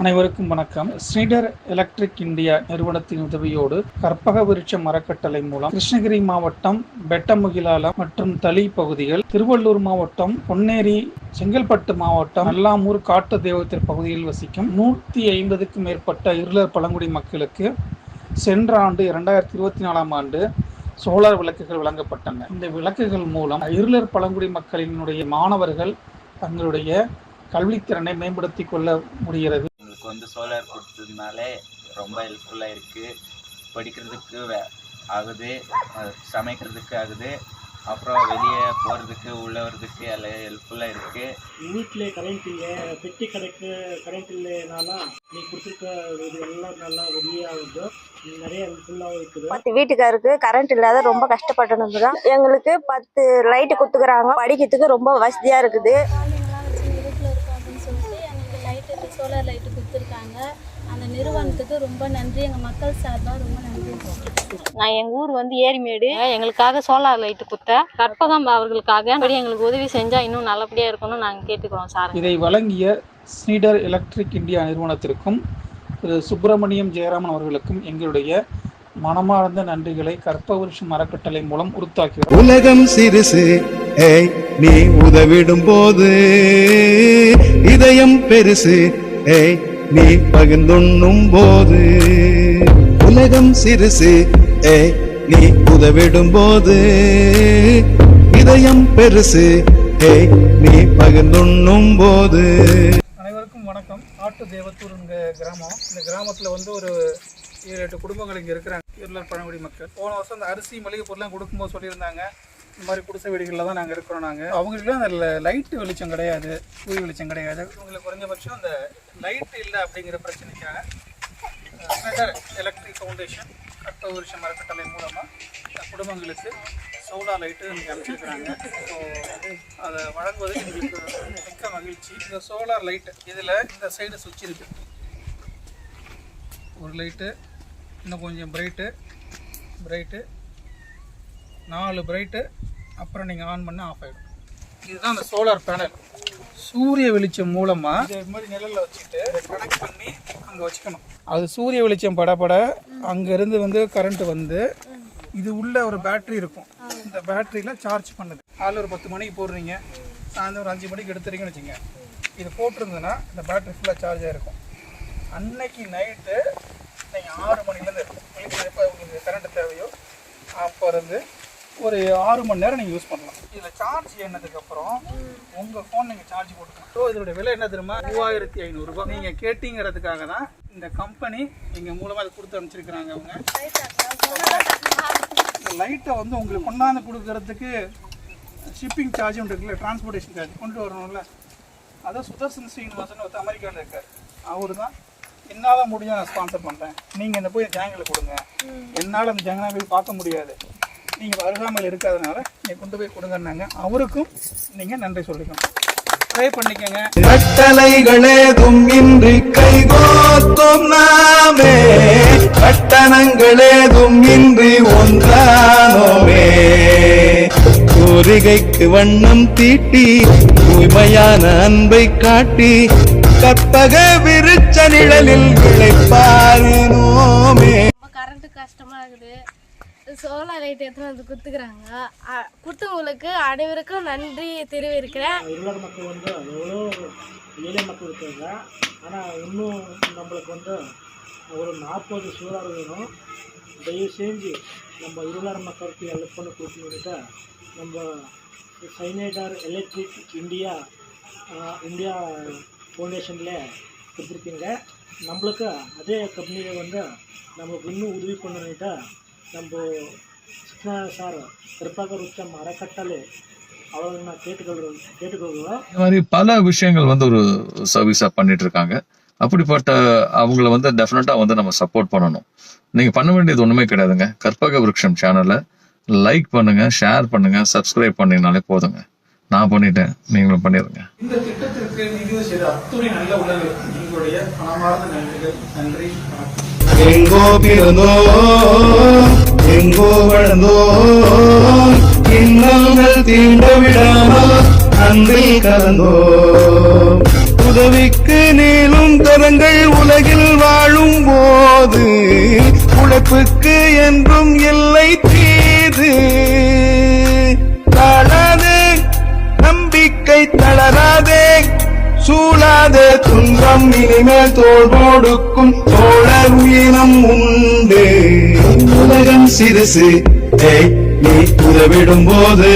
அனைவருக்கும் வணக்கம். ஸ்ரீடர் electric India நிறுவனத்தின் உதவியோடு கற்பக விருட்ச மரக்கட்டளை மூலம் கிருஷ்ணகிரி மாவட்டம் பெட்டமுகிலாலம் மற்றும் தளி பகுதிகள் திருவள்ளூர் மாவட்டம் பொன்னேரி செங்கல்பட்டு மாவட்டம் நல்லாமூர் காட்டு தேவத்தர் பகுதியில் வசிக்கும் நூற்றி ஐம்பதுக்கும் மேற்பட்ட இருளர் பழங்குடி மக்களுக்கு சென்ற ஆண்டு இரண்டாயிரத்தி இருபத்தி நாலாம் ஆண்டு சோலார் விளக்குகள் வழங்கப்பட்டன. இந்த விளக்குகள் மூலம் இருளர் பழங்குடி மக்களினுடைய மாணவர்கள் தங்களுடைய கல்வித்திறனை மேம்படுத்திக் கொள்ள முடிகிறது. சோலார் கொடுத்ததுனாலே ரொம்ப ஹெல்ப்ஃபுல்லாக இருக்குது படிக்கிறதுக்கு வே- ஆகுது. சமைக்கிறதுக்கு ஆகுது. அப்புறம் வெளியே போகிறதுக்கு உள்ள வர்றதுக்கு எல்லாம் ஹெல்ப்ஃபுல்லாக இருக்குது வீட்டில் கரண்ட் இல்லை பெட்டி கடைக்கு கரண்ட் இல்லைனால நீ கொடுத்துருக்க இது எல்லாம் நல்லா உதவியாகுது நிறைய ஹெல்ப்ஃபுல்லாகவும் இருக்குது. பத்து வீட்டுக்காருக்கு கரண்ட் இல்லாத ரொம்ப கஷ்டப்பட்டது தான். எங்களுக்கு பத்து லைட்டு குத்துக்கிறாங்க. படிக்கிறதுக்கு ரொம்ப வசதியா இருக்குது குழந்தைங்களாம் வச்சு இருட்டில் இருக்கும் அப்படின்னு சொல்லிட்டு எங்களுக்கு லைட்டு இந்த சோலார் லைட்டு கொடுத்துருக்காங்க. அந்த நிறுவனத்துக்கு ரொம்ப நன்றி. எங்கள் மக்கள் சார்பாக ரொம்ப நன்றி. நான் எங்கள் ஊர் வந்து ஏரிமேடு. எங்களுக்காக சோலார் லைட்டு கொடுத்த. கற்பகம் அவர்களுக்காக இப்படி எங்களுக்கு உதவி செஞ்சால் இன்னும் நல்லபடியாக இருக்கணும்னு நாங்கள் கேட்டுக்கிறோம் சார். இதை வழங்கிய ஸ்னீடர் எலக்ட்ரிக் இந்தியா நிறுவனத்திற்கும் திரு. சுப்பிரமணியம் ஜெயராமன் அவர்களுக்கும் எங்களுடைய மனமார்ந்த நன்றிகளை கற்பவருஷம் மரக்கட்டளை மூலம் உறுத்தாக்கிறோம் உலகம் சிறுசு. ஏய் நீ உதவிடும் போது இதயம் பெருசு. நீ பகிர்ந்துண்ணும் போது. உலகம் சிறுசு. ஏய் நீ உதவிடும் போது. இதயம் பெருசு. ஏய் நீ பகிர்ந்துண்ணும் போது. அனைவருக்கும் வணக்கம். ஆட்டு தேவத்தூர் கிராமம். இந்த கிராமத்தில் வந்து ஒரு ஏழு எட்டு குடும்பங்கள் இங்கே இருக்கிறாங்க. இருளர் பழங்குடி மக்கள். போன வருஷம் அந்த அரிசி மளிகை பொருள்லாம் கொடுக்கும்போது சொல்லியிருந்தாங்க. இந்த மாதிரி குடிசை வீடுகளில் தான் நாங்கள் இருக்கிறோம் நாங்கள் அவங்களுக்குலாம் அந்த லைட்டு வெளிச்சம் கிடையாது சூரிய வெளிச்சம் கிடையாது. இவங்களுக்கு குறைஞ்சபட்சம் அந்த லைட் இல்லை அப்படிங்கிற பிரச்சனைக்காக ஸ்னெட்டர் எலக்ட்ரிக் ஃபவுண்டேஷன் கட்ட வருஷம் மரக்கட்டளை மூலமாக குடும்பங்களுக்கு சோலார் லைட்டு இன்றைக்கி அனுப்பிச்சிருக்கிறாங்க. ஸோ அதை வழங்குவது எங்களுக்கு மிக்க மகிழ்ச்சி. இந்த சோலார் லைட்டு இதில் இந்த சைடு சுவிட்ச் இருக்குது ஒரு லைட்டு இன்னும் கொஞ்சம் பிரைட்டு பிரைட்டு நாலு பிரைட்டு அப்புறம் நீங்கள் ஆன் பண்ண ஆஃப் ஆகிடும் இதுதான் அந்த சோலார் பேனல் சூரிய வெளிச்சம் மூலமாக இது மாதிரி நிழலில் வச்சுட்டு கனெக்ட் பண்ணி அங்கே வச்சுக்கணும். அது சூரிய வெளிச்சம் படப்பட அங்கேருந்து வந்து கரண்ட் வந்து இது உள்ள ஒரு பேட்டரி இருக்கும். இந்த பேட்டரியில் சார்ஜ் பண்ணுது. காலைல ஒரு பத்து மணிக்கு போடுறீங்க சாயந்தரம் ஒரு அஞ்சு மணிக்கு எடுத்துறீங்கன்னு வச்சுங்க இது போட்டிருந்ததுன்னா இந்த பேட்டரி ஃபுல்லாக சார்ஜ் ஆகிருக்கும் அன்னைக்கு நைட்டு நீங்கள் ஆறு மணிலேருந்து உங்களுக்கு எப்போ உங்களுக்கு கரண்ட் தேவையோ அப்போ இருந்து ஒரு ஆறு மணி நேரம் நீங்கள் யூஸ் பண்ணலாம். இதில் சார்ஜ் ஏறினதுக்கப்புறம் உங்கள் ஃபோன் நீங்கள் சார்ஜ் போட்டுக்கலாம். ஸோ இதோட விலை என்ன தெரியுமா? மூவாயிரத்தி ஐநூறுரூபா நீங்கள் கேட்டிங்கிறதுக்காக தான் இந்த கம்பெனி எங்கள் மூலமாக அதை கொடுத்து அனுப்பிச்சிருக்கிறாங்க அவங்க. இந்த லைட்டை வந்து உங்களுக்கு கொண்டாந்து கொடுக்கறதுக்கு ஷிப்பிங் சார்ஜ் ஒன்று இருக்குல்ல டிரான்ஸ்போர்ட்டேஷன் சார்ஜ் கொண்டு வரணும்ல. அதான் சுதர்சன் ஸ்ரீனிவாசன் ஒருத்தர் அமெரிக்காவில் இருக்கார். அவர் தான். என்னால் முடிஞ்ச நான் ஸ்பான்சர் பண்ணுறேன் நீங்கள் இந்த போய் ஜாங்கில் கொடுங்க. என்னால் அந்த ஜாங்கில் போய் பார்க்க முடியாது. நீங்கள் அருகாமையில் இருக்காதனால நீங்கள் கொண்டு போய் கொடுங்கன்னாங்க. அவருக்கும் நீங்கள் நன்றி சொல்லிக்கணும். ட்ரை பண்ணிக்கோங்க. கட்டளைகளேதும் இன்றி கைகோத்தும் நாமே. கட்டணங்களேதும் இன்றி ஒன்றானோமே. கோரிகைக்கு வண்ணம் தீட்டி தூய்மையான அன்பை காட்டி கற்பக விருச்ச நிழலில் விளைப்பாரினோமே ரொம்ப கரண்ட்டு கஷ்டமாக இருக்குது. சோலார் லைட் எடுத்துன்னு வந்து கொடுத்துக்கிறாங்க. கொடுத்தவங்களுக்கு அனைவருக்கும் நன்றி தெரிவிக்கிறேன். இருளாத மக்கள் வந்து எவ்வளோ ஏழை மக்கள் இருக்காங்க. ஆனால் இன்னும் நம்மளுக்கு வந்து ஒரு நாற்பது சோலார் வேணும். தயவு செஞ்சு நம்ம இருளார் மக்களுக்கு ஹெல்ப் பண்ணி நம்ம சைனைடார் எலக்ட்ரிக் இந்தியா இந்தியா ஃபவுண்டேஷனில் கொடுத்துருக்கீங்க. நம்மளுக்கு அதே கம்பெனியை வந்து நம்மளுக்கு இன்னும் உதவி பண்ணணுன்ட்டு நம்ம கிருஷ்ணா சார் கிருப்பாகர் உச்சம் அறக்கட்டளை அவரை நான் கேட்டுக்கொள்கிறோம் கேட்டுக்கொள்கிறோம். இந்த மாதிரி பல விஷயங்கள் வந்து ஒரு சர்வீஸா பண்ணிட்டு இருக்காங்க அப்படிப்பட்ட அவங்கள வந்து டெஃபினட்டா வந்து நம்ம சப்போர்ட் பண்ணணும். நீங்க பண்ண வேண்டியது ஒண்ணுமே கிடையாதுங்க. கற்பக விருட்சம் சேனலை லைக் பண்ணுங்க ஷேர் பண்ணுங்க சப்ஸ்கிரைப் பண்ணீங்கனாலே போதுங்க. நான் பண்ணிட்டேன் நீங்களும் பண்ணிடுங்க இந்த திட்டத்திற்கு நிதி செய்த அத்துணை நல்ல உள்ளவர்களுக்கும் எங்களுடைய மனமார்ந்த நன்றிகள் நன்றி எங்கோ பிறந்தோம் எங்கோ வளர்ந்தோம் இன்னங்கள் தீண்ட விடாமல் அன்பில் கலந்தோம் உதவிக்கு நீளும் கரங்கள் உலகில் வாழும் போது உழைப்புக்கு என்றும் இல்லை தீது. தளராதே நம்பிக்கை தளராதே. சூழாதே துன்பம் இனிமேல் தோல் போடுக்கும் தோல். தோழர் உயிரம் உண்டு. உலகம் சிறுசு நீ உதவிடும் போது